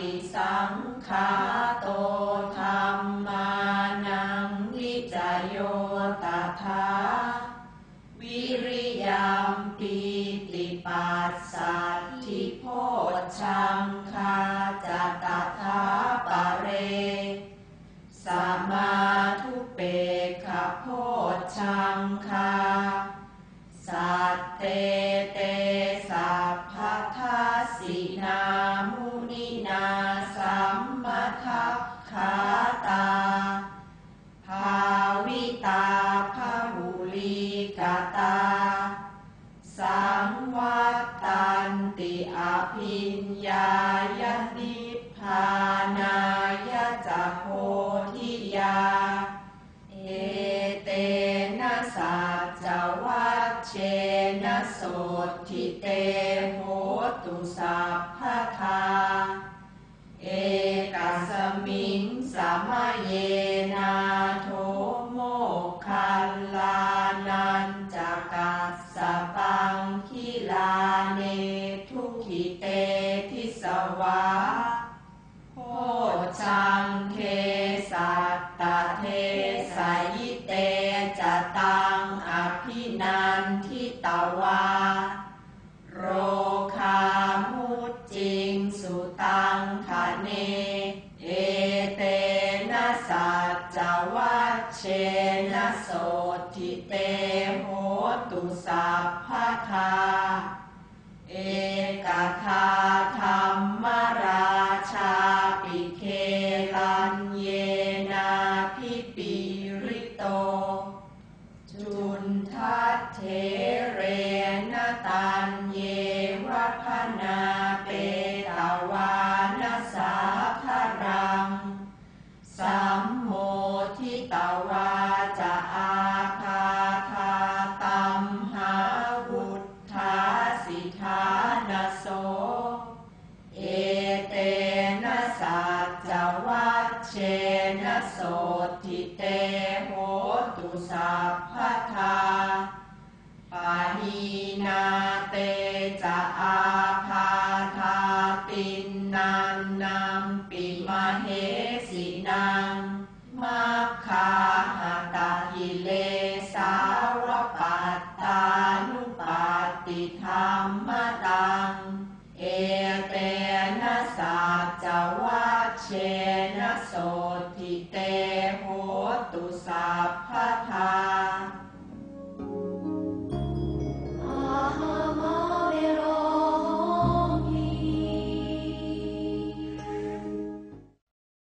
ฏิสังขาโตธรรมานังนิจโยตถาวิริยมปีติปัสสัทธิโพชังคาจตถาปะเรสมาทุเปกขโพชังคาสัตเต ตา สังวัตตันติอภิญญายนิพานายจะโพธิยา เอเตนะสัจวัชเชนะโสทิเตโหตุสัพพทา เอกสมิงสามเย ทิสวาโพชังเทสัตตเทสายิเตจตังอภินันทิตวา โรคามุจจิงสุตังคะเน เอเตนะสัจจวัชเชนะโสทิเตโหตุสัพพทาเอ ริโต จุนทัตเทเรนตันเยวะพนาเปตวานสาคารัง สัมโมทิตวาจะอาคาทาตัมหาวุทธาสิทานโส เอเตนะสัจจวัชเชนะโส สัพพทาปาหีนาเตจะอาภาธาตินนานนามปิมาเหสินังมัคาหาตาหิเลสาวปัตตานุปัตติธรรมตัง เอเตนะสัจจวัชเชนะโส ทิเตโหตุสัพพทา